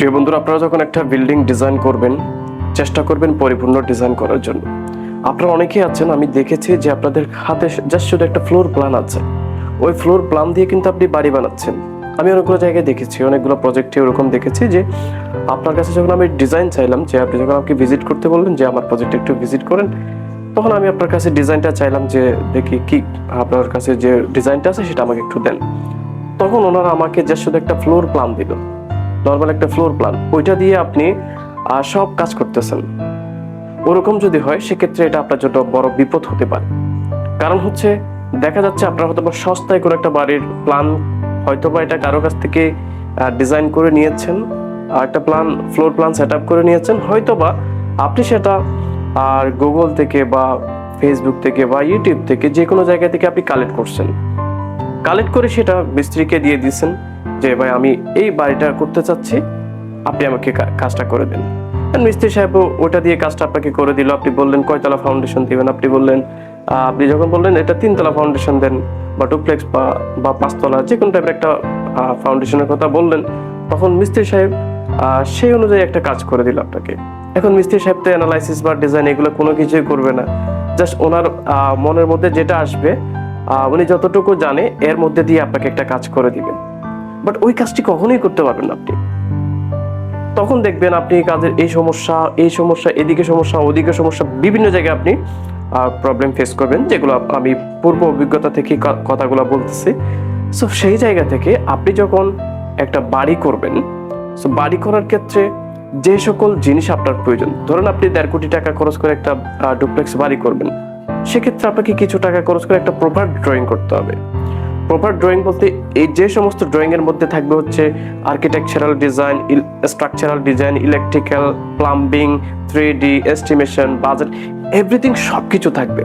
প্রিয় বন্ধুরা, আপনারা যখন একটা বিল্ডিং ডিজাইন করবেন, চেষ্টা করবেন পরিপূর্ণ ডিজাইন করার জন্য। আপনারা অনেকেই আছেন, আমি দেখেছি যে আপনাদের হাতে জাস্ট শুধু একটা ফ্লোর প্ল্যান আছে। ওই ফ্লোর প্ল্যান দিয়ে কিন্তু আপনি বাড়ি বানাচ্ছেন। আমি অনেকগুলো জায়গায় দেখেছি, অনেকগুলো প্রজেক্টে ওরকম দেখেছি যে আপনার কাছে যখন আমি ডিজাইন চাইলাম, যে আপনি যখন আমাকে ভিজিট করতে বললেন যে আমার প্রজেক্টে একটু ভিজিট করেন, তখন আমি আপনার কাছে ডিজাইনটা চাইলাম যে দেখি কি আপনার কাছে যে ডিজাইনটা আছে সেটা আমাকে একটু দেন। তখন ওনারা আমাকে জাস্ট শুধু একটা ফ্লোর প্ল্যান দিল। নর্মাল একটা ফ্লোর প্ল্যান ওইটা দিয়ে আপনি সব কাজ করতেছেন। ওরকম যদি হয়, সেক্ষেত্রে এটা আপনার জন্য বড় বিপদ হতে পারে। কারণ হচ্ছে, দেখা যাচ্ছে আপনার হয়তো বা সস্তায় কোনো একটা বাড়ির প্ল্যান হয়তো বা এটা কারও কাছ থেকে ডিজাইন করে নিয়েছেন একটা plan floor plan set up করে নিয়েছেন হয়তো বা আপনি সেটা, আর গুগল থেকে বা ফেসবুক থেকে বা ইউটিউব থেকে যে কোনো জায়গা থেকে আপনি কালেক্ট করছেন। কালেক্ট করে সেটা মিস্ত্রিকে দিয়ে দিয়েছেন যে ভাই, আমি এই বাড়িটা করতে চাচ্ছি। আপনি আমাকে কাজটা করে দেন। মিস্ত্রি সাহেব ওটা দিয়ে কাজটা আপনাকে করে দিল। আপনি বললেন, কয়তলা ফাউন্ডেশন দিবেন? আপনি বললেন আপনি যখন বললেন, এটা তিনতলা ফাউন্ডেশন দেন বা ডুপ্লেক্স বা বা পাঁচতলা যে কোনো টাইপের একটা ফাউন্ডেশনের কথা বললেন, তখন মিস্ত্রি সাহেব সেই অনুযায়ী একটা কাজ করে দিল আপনাকে। এখন মিস্ত্রি সাহেব তো অ্যানালাইসিস বা ডিজাইন এগুলো কোনো কিছুই করবে না। জাস্ট ওনার মনের মধ্যে যেটা আসবে উনি যতটুকু জানে, এর মধ্যে দিয়ে আপনাকে একটা কাজ করে দিবেন। বাট ওই কাজটি কখনোই করতে পারবেন না আপনি। তখন দেখবেন আপনি কাজের এই সমস্যা এই সমস্যা, এদিকে সমস্যা, ওদিকে সমস্যা, বিভিন্ন জায়গায় আপনি প্রবলেম ফেস করবেন, যেগুলো আমি পূর্ব অভিজ্ঞতা থেকে কথাগুলো বলতেছি। সো সেই জায়গা থেকে আপনি যখন একটা বাড়ি করবেন সো বাড়ি করার ক্ষেত্রে যে সকল জিনিস আপনার প্রয়োজন, ধরুন আপনি দেড় কোটি টাকা খরচ করে একটা ডুপ্লেক্স বাড়ি করবেন, সেক্ষেত্রে আপনাকে কিছু টাকা খরচ করে একটা প্রপার ড্রয়িং করতে হবে। প্রপার ড্রয়িং বলতে এই যে সমস্ত ড্রয়িং এর মধ্যে থাকবে হচ্ছে architectural design structural design electrical plumbing three D estimation budget everything সব কিছু থাকবে।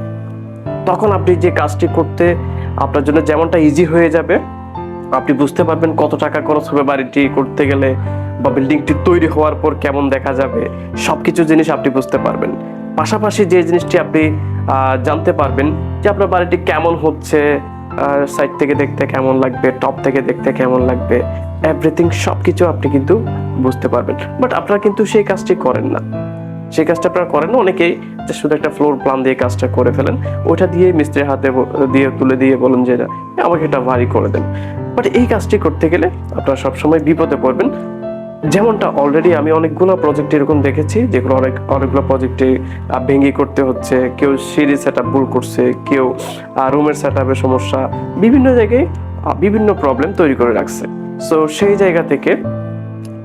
তখন আপনি যে কাজটি করতে আপনার জন্য যেমনটা ইজি হয়ে যাবে, আপনি বুঝতে পারবেন কত টাকা খরচ হবে বাড়িটি করতে গেলে বা বিল্ডিংটি তৈরি হওয়ার পর কেমন দেখা যাবে সব কিছু জিনিস আপনি বুঝতে পারবেন। পাশাপাশি যে জিনিসটি আপনি জানতে পারবেন যে আপনার বাড়িটি কেমন হচ্ছে সাইড থেকে দেখতে কেমন লাগবে টপ থেকে দেখতে কেমন লাগবে এভরিথিং সব কিছু আপনি কিন্তু বুঝতে পারবেন। বাট আপনারা কিন্তু সেই কাজটি করেন না। সেই কাজটা আপনারা করেন না, অনেকেই যে শুধু একটা ফ্লোর প্ল্যান দিয়ে কাজটা করে ফেলেন। ওটা দিয়ে মিস্ত্রির হাতে দিয়ে তুলে দিয়ে বলেন যে, আমাকে এটা ভারী করে দেন। বাট এই কাজটি করতে গেলে আপনারা সবসময় বিপদে পড়বেন। যেমনটা অলরেডি আমি অনেকগুলো প্রজেক্ট এরকম দেখেছি, যেগুলো অনেক, অনেকগুলো প্রজেক্টে ভেঙে করতে হচ্ছে, কেউ সিঁড়ি সেট আপ ভুল করছে, কেউ রুমের সেট সমস্যা, বিভিন্ন জায়গায় বিভিন্ন প্রবলেম তৈরি করে রাখছে। সো সেই জায়গা থেকে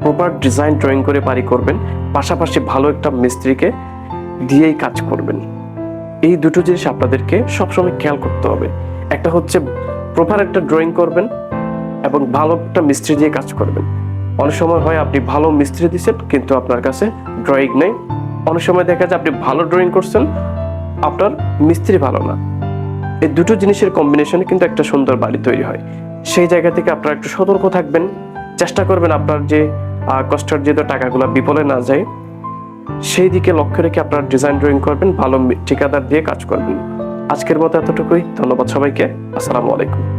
প্রপার ডিজাইন ড্রয়িং করে বাড়ি করবেন, পাশাপাশি ভালো একটা মিস্ত্রিকে দিয়েই কাজ করবেন। এই দুটো জিনিস আপনাদেরকে সবসময় খেয়াল করতে হবে। একটা হচ্ছে প্রপার একটা ড্রয়িং করবেন এবং ভালো একটা মিস্ত্রি দিয়ে কাজ করবেন। অনেক সময় হয় আপনি ভালো মিস্ত্রি দিচ্ছেন কিন্তু আপনার কাছে ড্রয়িং নেই। অনেক সময় দেখা যায় আপনি ভালো ড্রয়িং করছেন আপনার মিস্ত্রি ভালো না। এই দুটো জিনিসের কম্বিনেশনে কিন্তু একটা সুন্দর বাড়ি তৈরি হয়। সেই জায়গা থেকে আপনারা একটু সতর্ক থাকবেন চেষ্টা করবেন আপনার যে আহ, কষ্টার্জিত টাকাগুলো বিপলে না যায়। সেই দিকে লক্ষ্য রেখে আপনার ডিজাইন ড্রয়িং করবেন ভালো ঠিকাদার দিয়ে কাজ করবেন। আজকের মতো এতটুকুই ধন্যবাদ সবাইকে আসসালামু আলাইকুম।